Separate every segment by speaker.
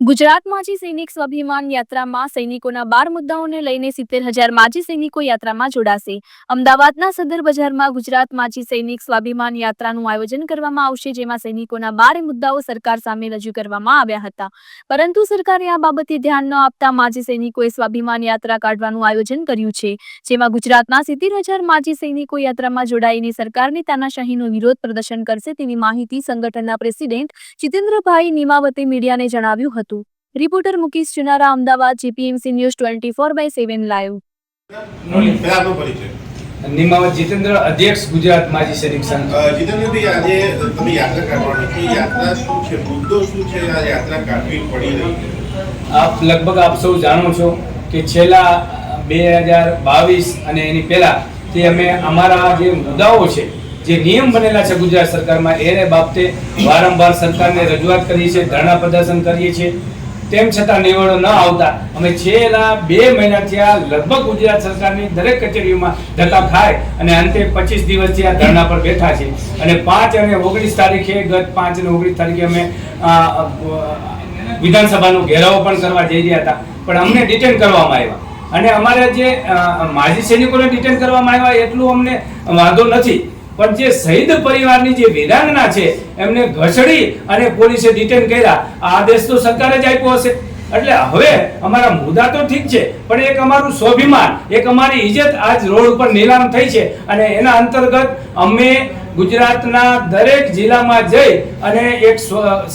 Speaker 1: ગુજરાત માજી સૈનિક સ્વાભિમાન યાત્રામાં સૈનિકોના બાર મુદ્દાઓને લઈને સિત્તેર હજાર માજી સૈનિકો યાત્રામાં જોડાશે. અમદાવાદના સદર બજારમાં ગુજરાત માજી સૈનિક સ્વાભિમાન યાત્રાનું આયોજન કરવામાં આવશે, જેમાં સૈનિકોના બાર મુદ્દાઓ સરકાર સામે રજૂ કરવામાં આવ્યા હતા. પરંતુ સરકારે આ બાબતે ધ્યાન ન આપતા માજી સૈનિકોએ સ્વાભિમાન યાત્રા કાઢવાનું આયોજન કર્યું છે, જેમાં ગુજરાતના સિત્તેર હજાર માજી સૈનિકો યાત્રામાં જોડાઈને સરકારની તાનાશાહીનો વિરોધ પ્રદર્શન કરશે તેવી માહિતી સંગઠનના પ્રેસિડેન્ટ જીતેન્દ્રભાઈ નિમાવતે મીડિયાને જણાવ્યું હતું. Reporter Mukesh Chunara Ahmedabad GPMC news twenty four by seven live.
Speaker 2: Nimavat Jitendra અધ્યક્ષ ગુજરાત માજી સૈનિક સંઘ.
Speaker 3: જીતેન્દ્રભાઈ આજે તમે યાત્રા કાઢવાની છે. યાત્રા શું છે? મુદ્દો શું છે? આ યાત્રા કાઢવી પડી રહી
Speaker 2: આપ લગભગ આપ સૌ જાણો છો કે છેલ્લા બે હજાર બાવીસ અને એની પહેલાં તે અમે અમારા જે મુદ્દાઓ છે જે નિયમ બનેલા છે ગુજરાત સરકારમાં એને બાબતે વારંવાર સરકારને રજૂઆત કરીએ છીએ ધરણા પ્રદર્શન કરીએ છીએ. તેમ છતાં નિવડો ન આવતા. અમે છેલ્લા બે મહિનાથી આ લગભગ ગુજરાત સરકારની દરેક કચેરીઓમાં ધક્કા ખાય અને અંતે પચીસ દિવસથી આ ધરણા પર બેઠા છે અને પાંચ અને ઓગણીસ તારીખે, ગત પાંચ અને ઓગણીસ તારીખે અમે વિધાનસભાનો ઘેરાવો પણ કરવા જઈ રહ્યા હતા. પણ અમને ડિટેન કરવામાં આવ્યા. અને અમારે જે માજી સૈનિકોને ડિટેન કરવામાં આવ્યા એટલું અમને વાંધો નથી. પણ જે શહીદ પરિવારની જે વીરાંગના છે, એમને ઘસડી અને પોલીસે ડિટેન કર્યા. આ આદેશ તો સરકારે જ આપ્યો હશે. એટલે હવે અમારા મુદ્દા તો ઠીક છે, પણ એક અમારું સ્વાભિમાન, એક અમારી ઇજ્જત આજ રોડ ઉપર નીલામ થઈ છે અને એના અંતર્ગત અમે ગુજરાતના દરેક જિલ્લામાં જઈ અને એક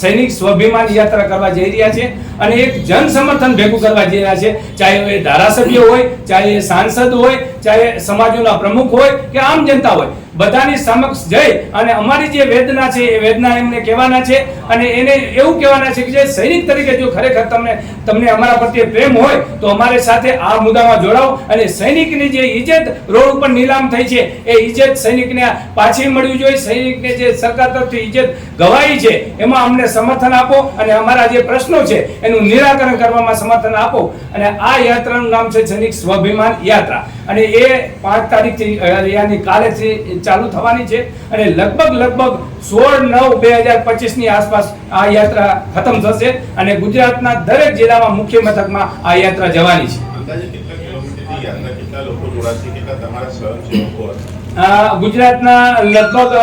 Speaker 2: સૈનિક સ્વાભિમાન યાત્રા કરવા જઈ રહ્યા છે અને એક જન સમર્થન ભેગું કરવા જઈ રહ્યા છે. ચાહે એ ધારાસભ્ય હોય, ચાહે એ સાંસદ હોય, ચાહે સમાજોના પ્રમુખ હોય કે આમ જનતા હોય. બધાની સમક્ષ જઈ અને અમારી જે વેદના છે એ વેદના એમને કહેવાના છે અને એને એવું કહેવાના છે કે જે સૈનિક તરીકે જો ખરેખર તમને તમને અમારા પ્રત્યે પ્રેમ હોય, તો અમારી સાથે આ મુદ્દામાં જોડાઓ અને સૈનિકની જે ઇજ્જત રોડ ઉપર નીલામ થઈ છે, એ ઇજ્જત સૈનિકને પાછી મળવી જોઈએ. સૈનિકને જે સરકાર તરફથી ઇજ્જત ગવાઈ છે, એમાં અમને સમર્થન આપો અને અમારા જે પ્રશ્નો છે, એનું નિરાકરણ કરવામાં સમર્થન આપો. અને આ યાત્રાનું નામ છે સૈનિક સ્વાભિમાન યાત્રા. અને એ પાંચ તારીખથી કાલેથી ચાલુ થવાની છે. અને લગભગ લગભગ સોળ નવ બે હજાર પચીસની આસપાસ આ યાત્રા ખતમ થશે અને ગુજરાતના દરેક જિલ્લામાં મુખ્ય મથકમાં આ યાત્રા જવાની છે. ગુજરાતના લગભગ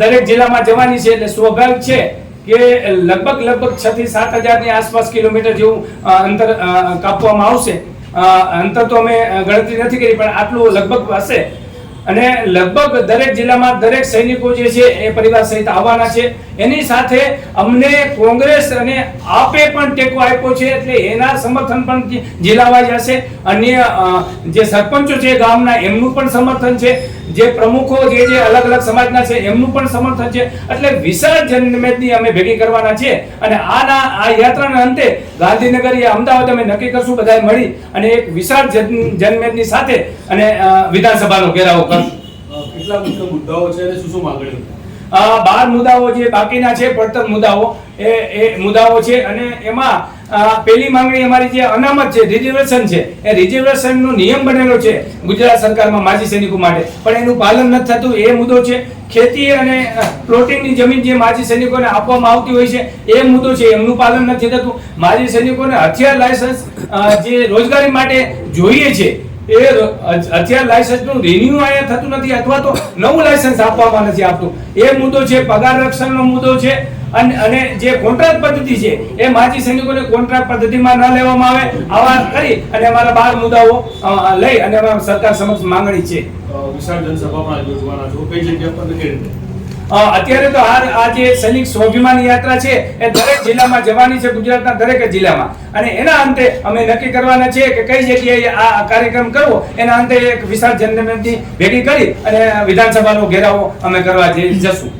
Speaker 2: દરેક જિલ્લામાં જવાની છે એટલે સ્વાભાવિક છે કે લગભગ લગભગ છ થી સાત હજારની આસપાસ કિલોમીટર જેવું અંતર કાપવામાં આવશે. અંતર તો અમે ગણતરી નથી કરી, પણ આટલું લગભગ હશે. અને લગભગ દરેક જિલ્લામાં દરેક સૈનિકો જે છે, એ પરિવાર સહિત આવવાના છે. એની સાથે અમને કોંગ્રેસ અને આપે પણ ટેકો આપ્યો છે, એટલે એના સમર્થન પણ જિલ્લાવાઇઝ હશે. અન્ય જે સરપંચો છે ગામના, એમનું પણ સમર્થન છે. જે પ્રમુખો જે જે અલગ અલગ સમાજના છે એમનું પણ સમર્થન છે. એટલે વિશાળ જનમેદની અમે ભેગી કરવાના છે. અને આના આ યાત્રાના અંતે ગાંધીનગર યા અમદાવાદ અમે નક્કી કરશું બધાએ મળી અને એક વિશાળ જન- જનમેદની સાથે અને વિધાનસભાનો ઘેરાવો કરશું
Speaker 4: કેટલા મુખ્ય મુદ્દાઓ છે અને શું શું માંગણીઓ
Speaker 2: આ બાર મુદ્દાઓ જે બાકીના છે પડતર મુદ્દાઓ. એ એ મુદ્દાઓ છે અને એમાં પેલી માંગણી અમારી જે અનામત છે રિઝર્વેશન છે, એ રિઝર્વેશનનો નિયમ બનેલો છે ગુજરાત સરકારમાં માજી સૈનિકો માટે. પણ એનું પાલન નથી થતું, એ મુદ્દો છે. ખેતી અને પ્લોટિંગની જમીન જે માજી સૈનિકોને આપવામાં આવતી હોય છે, એ મુદ્દો છે. એમનું પાલન નથી થતું. માજી સૈનિકોને હથિયાર લાયસન્સ જે રોજગારી માટે જોઈએ છે, એ હથિયાર લાયસન્સનું રિન્યુ અહીંયા થતું નથી અથવા તો નવું લાયસન્સ આપવામાં નથી આપતું એ મુદ્દો છે, પગાર રક્ષણનો મુદ્દો છે અને અને જે કોન્ટ્રાક્ટ પદ્ધતિ છે એ માજી સૈનિકોને કોન્ટ્રાક્ટ પદ્ધતિમાં ન લેવામાં આવે આવા કરી અને અમારા બાર મુદ્દાઓ લઈ અને અમારા સરકાર સમક્ષ માંગણી છે.
Speaker 4: વિશાળ જનસભામાં યોજવાના છો કઈ જગ્યા પર કઈ રીતે?
Speaker 2: અત્યારે તો આ આ જે સૈનિક સ્વાભિમાન યાત્રા છે એ દરેક જિલ્લામાં જવાની છે ગુજરાતના દરેક જિલ્લામાં. અને એના અંતે અમે નક્કી કરવાના છે કે કઈ જગ્યાએ આ કાર્યક્રમ કરવો એના અંતે એક વિશાળ જનમેદની ભેગી કરી અને વિધાનસભાનો ઘેરાવો અમે કરવા જઈ જશું.